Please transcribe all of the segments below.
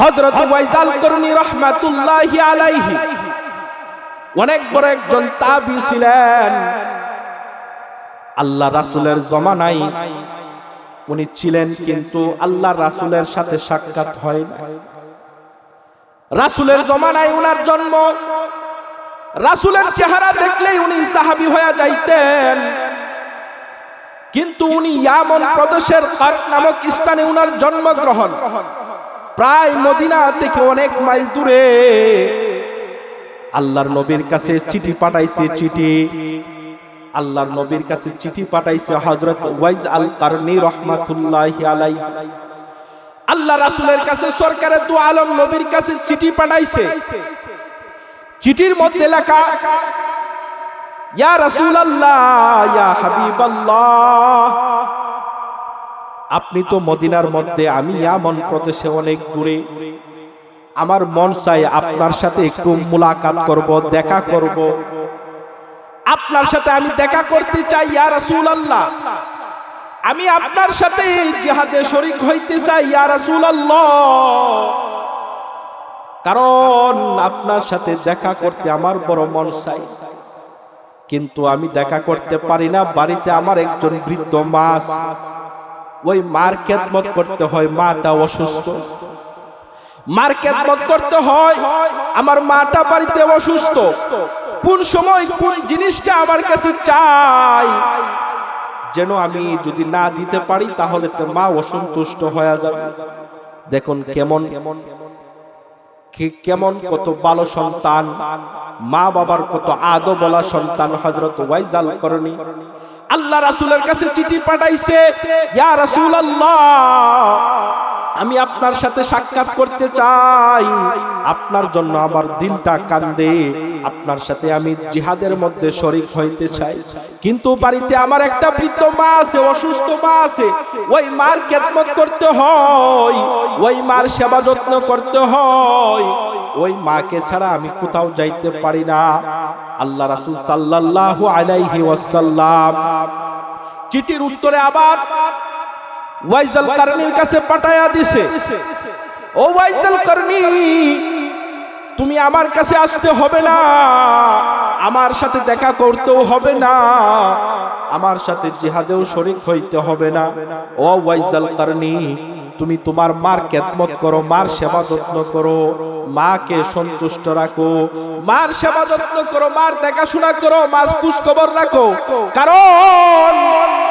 হযরত ওয়াইজাল করনি রহমাতুল্লাহি আলাইহি। অনেক বড় একজন তাবি ছিলেন। আল্লাহ রাসূলের জমানায় উনি ছিলেন কিন্তু আল্লাহ রাসূলের সাথে সাক্ষাৎ হয় না রাসূলের জমানায় উনার জন্ম। রাসূলের চেহারা দেখলেই উনি সাহাবী হয়ে যাইতেন। কিন্তু উনি ইয়ামন প্রদেশের কার্ক নামক স্থানে উনার জন্মগ্রহণ। প্রায় মদিনা থেকে অনেক মাইল দূরে। আল্লাহর নবীর কাছে চিঠি পাঠাইছে চিঠি। আল্লাহর নবীর কাছে চিঠি পাঠাইছে হযরত ওয়াইজ আল কারনি রহমাতুল্লাহি আলাইহি। আল্লাহ রাসূলের কাছে সরকারের দু আলম নবীর কাছে চিঠি পাঠাইছে। চিঠির মধ্যে লেখা, ইয়া রাসূলুল্লাহ, ইয়া হাবিবাল্লাহ। আপনি তো মদিনার মধ্যে, আমি ইয়ামন প্রদেশে অনেক দূরে। আমার মন চাই আপনার সাথে একটু মুলাকাত করব, দেখা করব। আপনার সাথে আমি দেখা করতে চাই, ইয়া রাসূলুল্লাহ। আমি আপনার সাথে জিহাদে শরীক হইতে চাই, ইয়া রাসূলুল্লাহ। কারণ আপনার সাথে দেখা করতে আমার বড় মন চাই কিন্তু আমি দেখা করতে পারি না, বাড়িতে আমার একজন বৃদ্ধ মা আছে। ওই মার খেদমত করতে হয়, মাটা অসুস্থ। মার খেদমত করতে হয়, আমার মাটা বাড়িতে অসুস্থ। কোন সময় কোন জিনিসটা আমার কাছে চাই, যেন আমি যদি না দিতে পারি, তাহলে তো মা অসন্তুষ্ট হয়ে যাবে। দেখুন কেমন কেমন কেমন কত ভালো সন্তান। মা বাবার কত আদো বলা সন্তান হজরত ওয়াইজাল করনি আল্লাহ রাসূলের কাছে চিঠি পাঠাইছে, ইয়া রাসূলুল্লাহ, আমি আপনার সাথে সাক্ষাৎ করতে চাই। আপনার জন্য আমার দিলটা কান্দে, আপনার সাথে আমি জিহাদের মধ্যে শরীক হইতে চাই। কিন্তু বাড়িতে আমার একটা বৃদ্ধ মা আছে, অসুস্থ মা আছে। ওই মার খেদমত করতে হয়, ওই মার সেবা যত্ন করতে হয়। ওই মাকে ছাড়া আমি কোথাও যাইতে পারি না। আল্লাহ রাসূল সাল্লাল্লাহু আলাইহি ওয়াসাল্লাম চিঠির উত্তরে আবার ওয়াইজাল কারনির কাছে পাঠায়া দিছে। ও ওয়াইজাল কারনি তুমি আমার কাছে আসতে হবে না। আমার সাথে দেখা করতেও হবে না। আমার সাথে জিহাদেও শরিক হইতে হবে না। ও ওয়াইজাল কারনি তুমি তোমার মার খেদমত করো, মার সেবা যত্ন করো, মাকে সন্তুষ্ট রাখো, মার সেবা যত্ন করো, মার দেখাশোনা করো, মার খোঁজ খবর রাখো। কারণ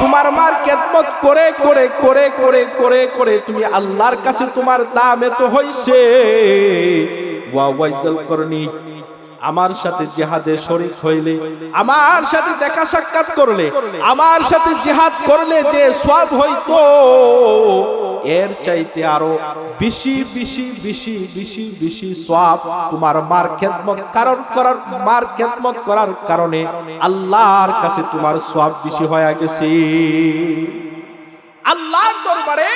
তোমার মার খেদমত করে করে করে করে করে করে তুমি আল্লাহর কাছে তোমার দাম এত হইছে। ওয়া ওয়াইজাল করনি, আমার সাথে জিহাদে শরীক হইলে, আমার সাথে দেখা সাক্ষাৎ করলে, আমার সাথে জিহাদ করলে যে সওয়াব হইতো এর চাইতে আরও বেশি বেশি বেশি বেশি বেশি সওয়াব তোমার মার খেদমত কারণ করার, মার খেদমত করার কারণে আল্লাহর কাছে তোমার সওয়াব বেশি হয়ে গেছে। আল্লাহর দরবারে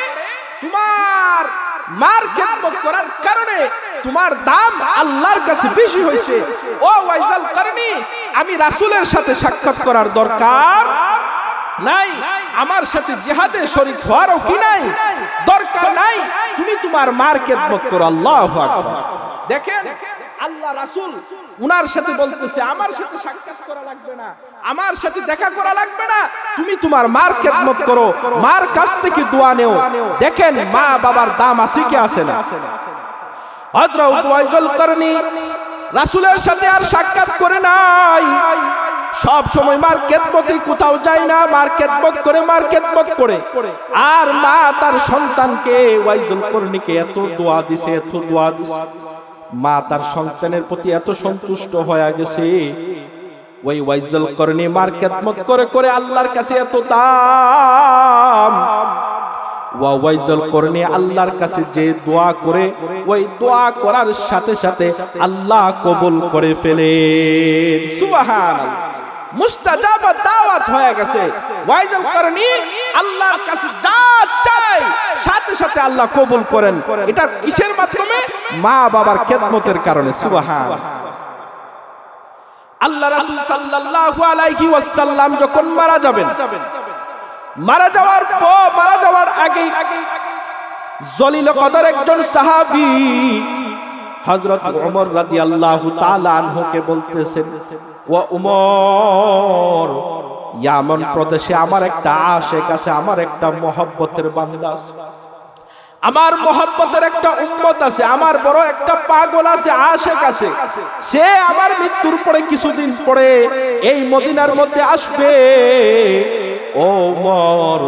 তোমার মার খেদমত করার কারণে তোমার দাম আল্লাহর কাছে বেশি হয়েছে। ও ওয়াইজাল কারণে, আমি রাসূলের সাথে সাক্ষাৎ করার দরকার নাই। আমার সাথে জিহাদে শরীক হওয়ারও কি নাই? দরকার নাই। তুমি তোমার মার খেদমত করো, আল্লাহু দেখেন, আল্লাহ রাসূল উনার সাথে বলতেছে, আমার সাথে সাক্ষাৎ করা লাগবে না। আমার সাথে দেখা করা লাগবে না। তুমি তোমার মার খেদমত করো। মার কাছ থেকে দোয়া নেও। দেখেন, মা বাবার দাম আছে কি আছে না? হযরত ওয়াইজুল করনি রাসূলের সাথে আর সাক্ষাৎ করে নাই। সব সময় মার খেদমতে কোথাও যায় না মার খেদমত করে মার খেদমত করে। আর মা তার সন্তানকে ওয়াইজুল করনিকে এত দোয়া দিছে, এত দোয়া দিছে। মা তার সন্তানের প্রতি এত সন্তুষ্ট হয়ে গেছে। ওই ওয়াইজল করনি মার খেদমত করে করে আল্লাহর কাছে এত দাম। ওয়া ওয়াইজল করনি আল্লাহর কাছে যে দোয়া করে, ওই দোয়া করার সাথে সাথে আল্লাহ কবুল করে ফেলেন সুবহানাল্লাহ। মুস্তাজাব দাওয়াত হয়ে গেছে। ওয়াইজল করনি আল্লাহর কাছে যা চাই, সাথে সাথে আল্লাহ কবুল করেন। এটা কিসের মাধ্যমে? মা বাবার খেদমতের কারণে। সুবহান। আল্লাহ রাসূল সাল্লাল্লাহু আলাইহি ওয়াসাল্লাম যখন মারা যাবেন, মারা যাওয়ার পর, মারা যাওয়ার আগে জলিল কদর একজন সাহাবী হযরত ওমর রাদিয়াল্লাহু তাআলা আনহুকে বলতেছেন, ও উমর, ইয়ামন প্রদেশে আমার একটা আশেক আছে, আমার একটা মহব্বতের বান্দা আমার মহব্বতের একটা উম্মত আছে, আমার বড় একটা পাগল আছে, আশেক আছে। সে আমার মৃত্যুর পরে কিছুদিন পরে এই মদিনার মধ্যে আসবে। ও মর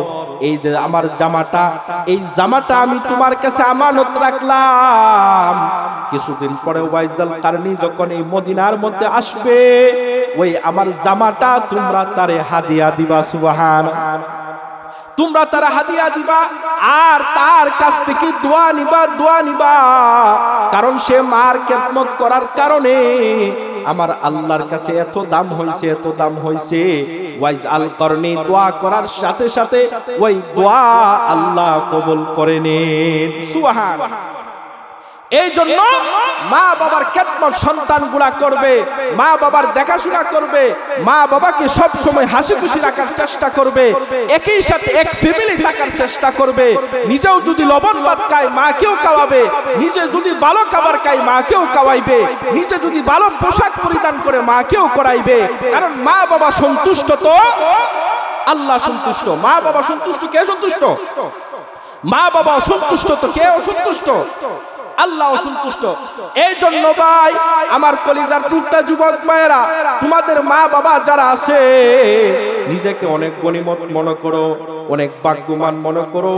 এই যে আমার জামাটা, এই জামাটা আমি তোমার কাছে আমানত রাখলাম। কিছুদিন পরে ওয়াইজাল কারণী যখন এই মদিনার মধ্যে আসবে, ওই আমার জামাটা তোমরা তারে হাদিয়া দিবা, সুবাহান। তোমরা তারা হাদিয়া দিবা, আর তার কাছ থেকে দোয়া নিবা দোয়া নিবা। কারণ সে মার খেদমত করার কারণে আমার আল্লাহর কাছে এত দাম হইছে, এত দাম হইছে। ওয়াইজ আল করনি দোয়া করার সাথে সাথে ওই দোয়া আল্লাহ কবুল করে নেন, সুবহান। এই জন্য মা বাবার খেদমত সন্তানগুলা করবে মা বাবার দেখাশোনা করবে মা বাবাকে সব সময় হাসি খুশি রাখার চেষ্টা করবে, একই সাথে এক ফ্যামিলি থাকার চেষ্টা করবে, নিজেও যদি লবণ ভাত খায়, মাকেও খাওয়াবে, নিজে যদি ভালো খাবার খায়, মাকেও খাওয়াইবে, নিজে যদি ভালো পোশাক পরিধান করে, মাকেও করাইবে। কারণ মা বাবা সন্তুষ্ট তো আল্লাহ সন্তুষ্ট। মা বাবা সন্তুষ্ট, কে সন্তুষ্ট? মা বাবা অসন্তুষ্ট তো কে অসন্তুষ্ট? আল্লাহ অসন্তুষ্ট। এই জন্য ভাই আমার কলিজার টুকটা যুবক ভাইয়েরা তোমাদের মা বাবা যারা আছে নিজেকে অনেক গণিমত মনে করো অনেক ভাগ্যবান মনে করো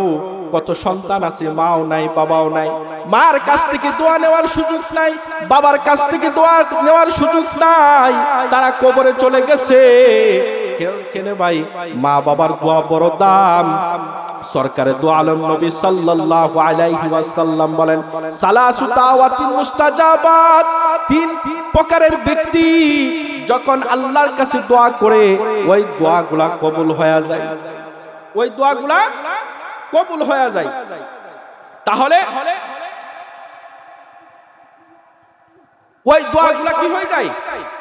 কত সন্তান আছে মাও নাই বাবাও নাই। মার কাছ থেকে দোয়া নেওয়ার সুযোগ নাই বাবার কাছ থেকে দোয়া নেওয়ার সুযোগ নাই। তারা কবরে চলে গেছে। কেনে ভাই? মা বাবার দোয়া বড় দাম। সরকারের দু আলম নবী সাল্লাল্লাহু আলাইহি ওয়াসাল্লাম বলেন, সালাসু দাওয়াতিন মুস্তাজাবাত। তিন প্রকারের ব্যক্তি যখন আল্লাহর কাছে দোয়া করে, ওই দোয়াগুলা কবুল হয়ে যায়। ওই দোয়াগুলা কবুল হয়ে যায়। তাহলে ওই দোয়াগুলা কি হয়ে যায়?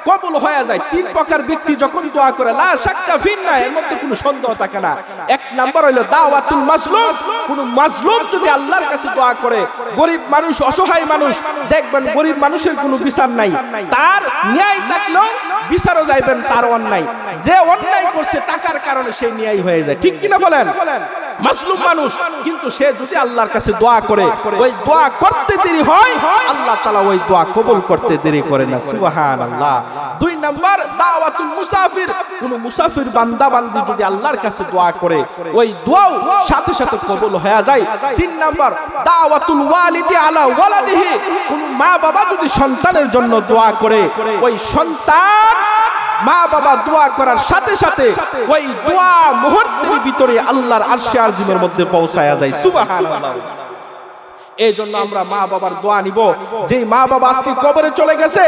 কবল হয়ে যায়। তিন প্রকার ব্যক্তি যখন দোয়া করে, লা শাক্কা ফিন্না, এর মধ্যে কোনো সন্দেহ থাকে না। এক নাম্বার হইল দাওয়াতুল মাজলুম। কোন মাজলুম যদি আল্লাহর কাছে দোয়া করে, গরিব মানুষ, অসহায় মানুষ, দেখবেন গরিব মানুষের কোনো বিচার নাই। তার ন্যায় থাকলেও বিচারও যাইবেন, তার অন্যায়। যে অন্যায় করছে, টাকার কারণে সেই ন্যায় হয়ে যায়। ঠিক কিনা বলেন? মাসলুম মানুষ, কিন্তু সে যদি আল্লাহর কাছে দোয়া করে, ওই দোয়া করতে দেরি হয়, আল্লাহ তাআলা ওই দোয়া কবুল করতে দেরি করে না। সুবহানাল্লাহ। দুই নাম্বার, দাওয়াতুল মুসাফির। কোন মুসাফির বান্দা বান্দি যদি আল্লাহর কাছে দোয়া করে, ওই দোয়াও সাথে সাথে কবুল হয়ে যায়। তিন নাম্বার, দাওয়াতুল ওয়ালিদি আলা ওয়ালাদিহি। কোন মা বাবা যদি সন্তানের জন্য দোয়া করে, ওই সন্তান মা বাবা দোয়া করার সাথে সাথে ওই দোয়া মুহূর্তের ভিতরে আল্লাহর আরশে আজিমের মধ্যে পৌঁছায়া যায়। সুবহানাল্লাহ। এই জন্য আমরা মা বাবার দোয়া নিব। যে মা বাবা আজকে কবরে চলে গেছে,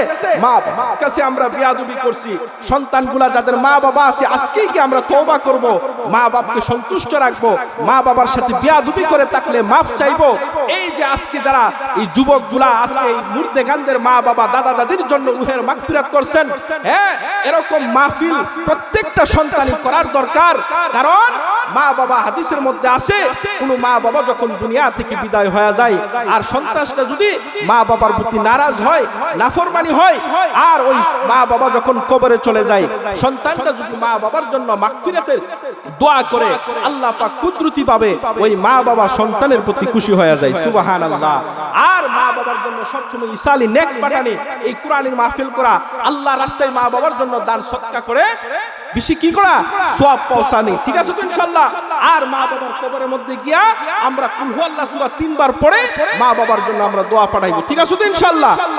মা কাছে আমরা বিয়াদবি করছি। সন্তানগুলা যাদের মা বাবা আছে, আজকেই কি আমরা করব? মা বাবাকে সন্তুষ্ট রাখব, মা বাবার সাথে বিয়াদবি করে থাকলে মাফ চাইব। এই যে আজকে যারা এই যুবকগুলা আজকে এই মা বাবা, দাদা দাদির জন্য উহের মাগফিরাত করছেন হ্যাঁ এরকম মাহফিল প্রত্যেকটা সন্তানই করার দরকার। কারণ মা বাবা হাদিসের মধ্যে আসে কোন মা বাবা যখন দুনিয়া থেকে বিদায় হয়ে যায়, আর সন্তানটা যদি মা বাবার প্রতি নারাজ হয়, নাফরমানি হয়, আর ওই মা বাবা যখন কবরে চলে যায়, সন্তানটা যদি মা বাবার জন্য মাগফিরাতের দোয়া করে, আল্লাহ পাক কুদরতি পাবে ওই মা বাবা সন্তানের প্রতি খুশি হয়ে যায়, সুবহানাল্লাহ। আর মা বাবার জন্য সবসময় ইসালি নেক পাঠানি, এই কোরআনের মাহফিল করা আল্লাহ রাস্তায় মা বাবার জন্য দান সৎকা করে, বেশি কি করা? সব পৌঁছানি ঠিক আছে তো ইনশাল্লাহ আর মা বাবার কবরের মধ্যে গিয়া আমরা কুহু আল্লাহ সুরা তিনবার পরে মা বাবার জন্য আমরা দোয়া পাঠাইব। ঠিক আছে তো ইনশাআল্লাহ?